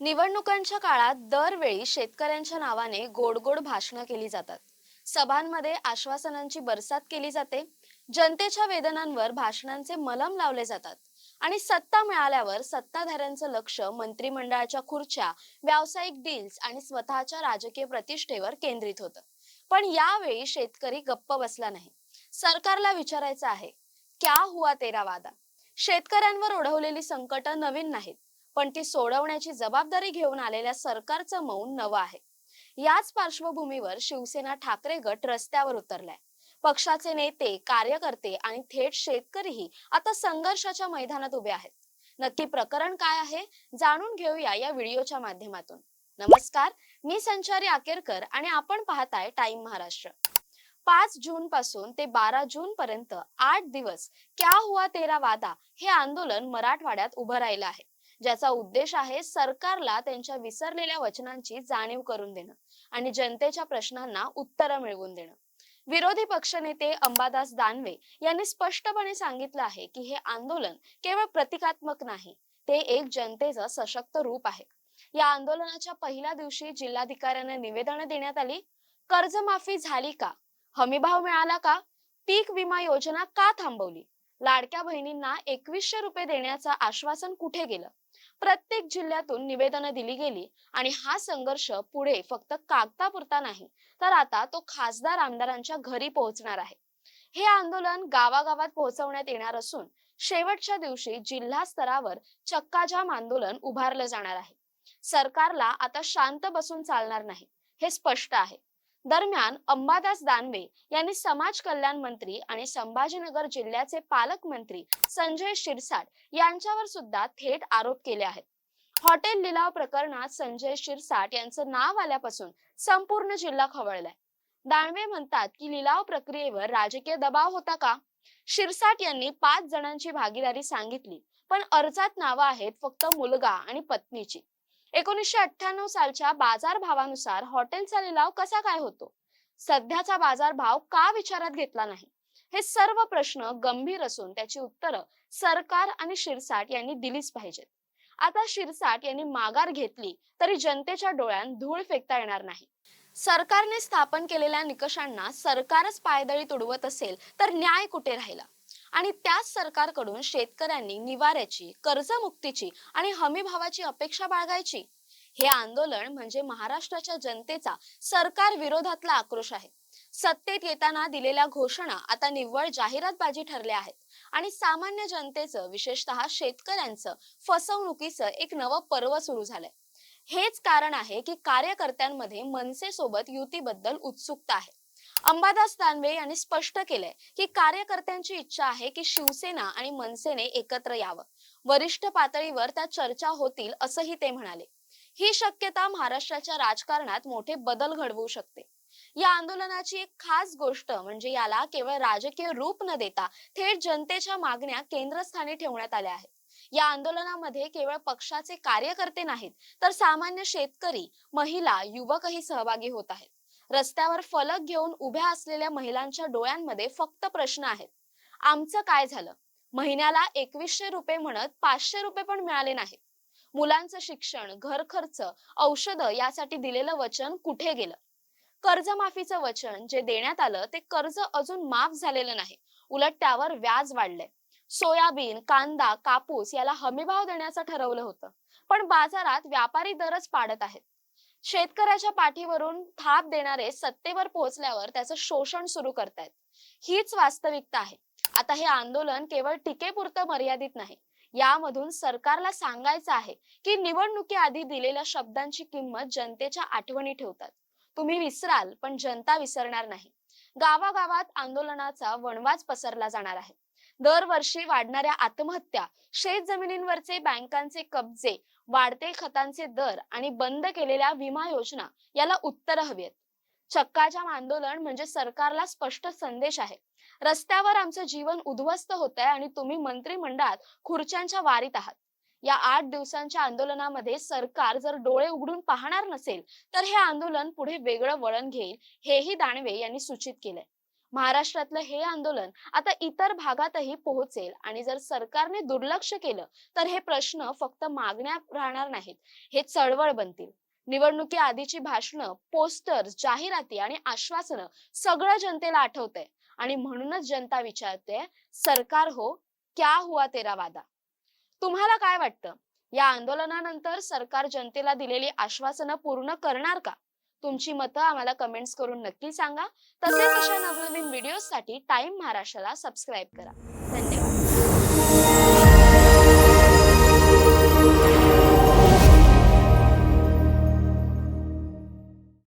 निवडणुकांच्या काळात दरवेळी शेतकऱ्यांच्या नावाने गोड गोड भाषणं केली जातात. सभांमध्ये आश्वासनांची बरसात केली जाते. जनतेच्या वेदनांवर भाषणांचे मलम लावले जातात. आणि सत्ता मिळाल्यावर सत्ताधाऱ्यांचं लक्ष मंत्रिमंडळाच्या खुर्च्या व्यावसायिक डील्स आणि स्वतःच्या राजकीय प्रतिष्ठेवर केंद्रित होतं. पण यावेळी शेतकरी गप्प बसला नाही. सरकारला विचारायचं आहे क्या हुआ तेरा वादा? शेतकऱ्यांवर ओढवलेली संकट नवीन नाहीत. पण ती सोडवण्याची जबाबदारी घेऊन आलेल्या सरकारचं मौन नवं आहे. याच पार्श्वभूमीवर शिवसेना ठाकरे गट रस्त्यावर उतरलाय. पक्षाचे नेते कार्यकर्ते आणि थेट शेतकरीही आता संघर्षाच्या मैदानात उभे आहेत. नक्की प्रकरण काय आहे जाणून घेऊया या व्हिडिओच्या माध्यमातून. नमस्कार मी संचारी आकेरकर आणि आपण पाहताय टाइम महाराष्ट्र. पाच जून पासून ते बारा जून पर्यंत आठ दिवस क्या हुआ तेरा वादा हे आंदोलन मराठवाड्यात उभं राहिलं आहे. ज्याचा उद्देश आहे सरकारला त्यांच्या विसरलेल्या वचनांची जाणीव करून देणं आणि जनतेच्या प्रश्नांना उत्तरं मिळवून देणं. विरोधी पक्षनेते अंबादास दानवे यांनी स्पष्टपणे सांगितलं आहे की हे आंदोलन केवळ प्रतिकात्मक नाही ते एक जनतेचं सशक्त रूप आहे. या आंदोलनाच्या पहिल्या दिवशी जिल्हाधिकाऱ्यांना निवेदन देण्यात आली कर्जमाफी झाली का? हमीभाव मिळाला का? पीक विमा योजना का थांबवली? लाडक्या बहिणींना एकवीसशे रुपये देण्याचं आश्वासन कुठे गेलं? प्रत्येक जिल्ह्यातून निवेदनं दिली गेली आणि हा संघर्ष पुढे फक्त कागदापुरता नाही तर आता तो खासदार आमदारांच्या घरी पोहोचणार आहे. हे आंदोलन गावागावात पोहोचवण्यात येणार असून शेवटच्या दिवशी जिल्हा स्तरावर चक्काजाम आंदोलन उभारलं जाणार आहे. सरकारला आता शांत बसून चालणार नाही हे स्पष्ट आहे. दरम्यान अंबादास दानवे यांनी समाज कल्याण मंत्री आणि संभाजीनगर जिल्ह्याचे पालकमंत्री संजय शिरसाट यांच्यावर सुद्धा थेट आरोप केले आहेत. हॉटेल लिलाव प्रकरणात संजय शिरसाट यांचं नाव आल्यापासून संपूर्ण जिल्हा खवळलाय. दानवे म्हणतात की लिलाव प्रक्रियेवर राजकीय दबाव होता का? शिरसाट यांनी पाच जणांची भागीदारी सांगितली पण अर्जात नावं आहेत फक्त मुलगा आणि पत्नीची. एकोणीसशे अठ्ठ्याण्णव सालच्या बाजार भावानुसार हॉटेलचा लिलाव कसा काय होतो? सध्याचा बाजार भाव का विचारात घेतला नाही? हे सर्व प्रश्न गंभीर असून त्याची उत्तरं सरकार आणि शिरसाट यांनी दिलीच पाहिजेत. आता शिरसाट यांनी माघार घेतली तरी जनतेच्या डोळ्यात धूळ फेकता येणार नाही. सरकारने स्थापन केलेल्या निकषांना सरकारच पायदळी तुडवत असेल तर न्याय कुठे राहिला? आणि त्याच सरकारकडून शेतकऱ्यांनी निवाऱ्याची कर्जमुक्तीची आणि हमीभावाची अपेक्षा बाळगायची. हे आंदोलन म्हणजे महाराष्ट्राच्या जनतेचा सरकार विरोधातला आक्रोश आहे. सत्तेत येताना दिलेल्या घोषणा आता निव्वळ जाहिरातबाजी ठरल्या आहेत. आणि सामान्य जनतेचं विशेषतः शेतकऱ्यांचं फसवणुकीचं एक नवं पर्व सुरू झालंय. हेच कारण आहे की कार्यकर्त्यांमध्ये मनसेसोबत युतीबद्दल उत्सुकता आहे. अंबादास दानवे यांनी स्पष्ट केलंय की कार्यकर्त्यांची इच्छा आहे की शिवसेना आणि मनसेने एकत्र यावं. वरिष्ठ पातळीवर त्या चर्चा होतील असंही ते म्हणाले. ही शक्यता महाराष्ट्राच्या राजकारणात मोठे बदल घडवू शकते. या आंदोलनाची एक खास गोष्ट म्हणजे याला केवळ राजकीय रूप न देता थेट जनतेच्या मागण्या केंद्रस्थानी ठेवण्यात आल्या आहेत. या आंदोलनामध्ये केवळ पक्षाचे कार्यकर्ते नाहीत तर सामान्य शेतकरी महिला युवकही सहभागी होत आहेत. रस्त्यावर फलक घेऊन उभ्या असलेल्या महिलांच्या डोळ्यांमध्ये फक्त प्रश्न आहेत. आमचं काय झालं? महिन्याला एकवीसशे रुपये म्हणत पाचशे रुपये पण मिळाले नाहीत. मुलांचं शिक्षण घर खर्च औषध यासाठी दिलेलं वचन कुठे गेलं? कर्जमाफीचं वचन जे देण्यात आलं ते कर्ज अजून माफ झालेलं नाही. उलट त्यावर व्याज वाढलंय. सोयाबीन कांदा कापूस याला हमीभाव देण्याचं ठरवलं होतं. पण बाजारात व्यापारी दरच पाडत आहेत. शेतकऱ्याच्या पाठीवरून थाप देणारे सत्तेवर पोहोचल्यावर त्याचं शोषण सुरू करतायत. हीच वास्तविकता आहे. आता हे आंदोलन केवळ टीकेपुरतं मर्यादित नाही. यामधून सरकारला सांगायचं आहे की निवडणुकीआधी दिलेल्या शब्दांची किंमत जनतेच्या आठवणी ठेवतात. तुम्ही विसराल पण जनता विसरणार नाही. गावागावात आंदोलनाचा वणवाच पसरला जाणार आहे. दरवर्षी वाढणाऱ्या आत्महत्या शेत जमिनींवरचे बँकांचे कब्जे वाढते खतांचे दर आणि बंद केलेल्या विमा योजना याला उत्तर हवीत आहेत चक्काजाम आंदोलन म्हणजे सरकारला स्पष्ट संदेश आहे. रस्त्यावर आमचं जीवन उद्ध्वस्त होत आहे आणि तुम्ही मंत्रिमंडळात खुर्च्यांच्या वारीत आहात. या आठ दिवसांच्या आंदोलनामध्ये सरकार जर डोळे उघडून पाहणार नसेल तर हे आंदोलन पुढे वेगळं वळण घेईल हेही दानवे यांनी सूचित केलंय. महाराष्ट्रातलं हे आंदोलन आता इतर भागातही पोहोचेल. आणि जर सरकारने दुर्लक्ष केलं तर हे प्रश्न फक्त मागण्या राहणार नाहीत. हे चळवळ बनतील. निवडणुकी आधीची भाषणं पोस्टर्स जाहिराती आणि आश्वासनं सगळं जनतेला आठवतंय. आणि म्हणूनच जनता विचारते सरकार हो क्या हुआ तेरा वादा? तुम्हाला काय वाटतं? या आंदोलनानंतर सरकार जनतेला दिलेली आश्वासनं पूर्ण करणार का? तुमची मतं आम्हाला कमेंट्स करून नक्की सांगा. तसेच अशा नवनवीन व्हिडिओसाठी टाइम महाराष्ट्राला सबस्क्राईब करा. धन्यवाद.